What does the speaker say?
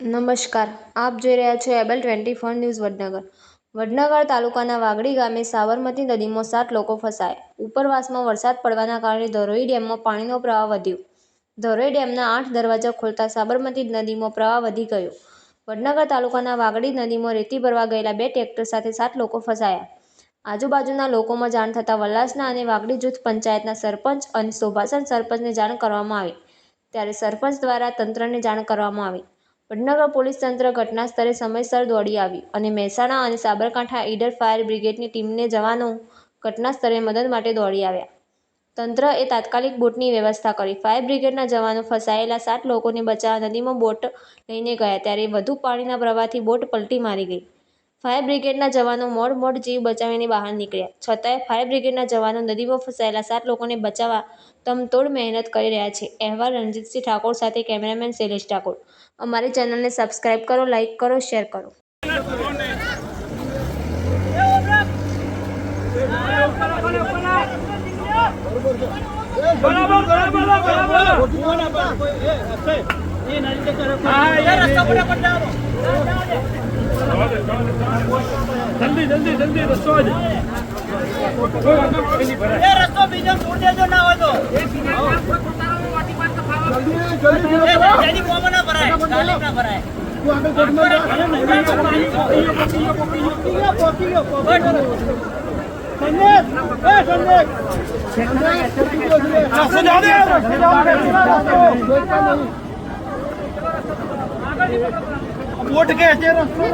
નમસ્કાર. આપ જોઈ રહ્યા છો able twenty four news Vadnagar. Vadnagar તાલુકાના વાગડી ગામે સાબરમતી નદીમાં સાત લોકો ફસાયા. ઉપરવાસમાં વરસાદ પડવાના કારણે ધરોઈ ડેમમાં પાણીનો પ્રવાહ વધ્યો. ધરોઈ ડેમના આઠ દરવાજા ખોલતા સાબરમતી નદીમાં પ્રવાહ વધી ગયો. વડનગર તાલુકાના વાગડી નદીમાં રેતી ભરવા ગયેલા બે ટ્રેક્ટર સાથે સાત લોકો ફસાયા. આજુબાજુના લોકોમાં જાણ થતાં વલ્લાસના અને વાગડી જૂથ પંચાયતના સરપંચ અને શોભાસન સરપંચને જાણ કરવામાં આવી. ત્યારે સરપંચ દ્વારા તંત્રને જાણ કરવામાં આવી. વડનગર પોલીસ તંત્ર ઘટના સ્થળે સમયસર દોડી આવી અને મહેસાણા અને સાબરકાંઠા ઈડર ફાયર બ્રિગેડની ટીમને જવાનો ઘટના સ્થળે મદદ માટે દોડી આવ્યા. તંત્રએ તાત્કાલિક બોટની વ્યવસ્થા કરી. ફાયર બ્રિગેડના જવાનો ફસાયેલા સાત લોકોને બચાવવા નદીમાં બોટ લઈને ગયા. ત્યારે વધુ પાણીના પ્રવાહથી બોટ પલટી મારી ગઈ. ફાયર બ્રિગેડના જવાનો મોડ મોડ જીવ બચાવીને બહાર નીકળ્યા. છતાંય ફાયર બ્રિગેડના જવાનો નદીમાં ફસાયેલા સાત લોકોને બચાવવા તમતોડ મહેનત કરી રહ્યા છે. અહેવાલ રણજીતસિંહ ઠાકોર સાથે કેમેરામેન શૈલેષ ઠાકોર. અમારી ચેનલને સબસ્ક્રાઇબ કરો, લાઇક કરો, શેર કરો. જલ્દી જલ્દી જલ્દી રસ્તો જ એ રસ્તો બીજો છોડ દેજો ના હોય તો એ જેની કોમો ના ભરાય તાલીમ ના ભરાય વોટ કે છે રસ્તો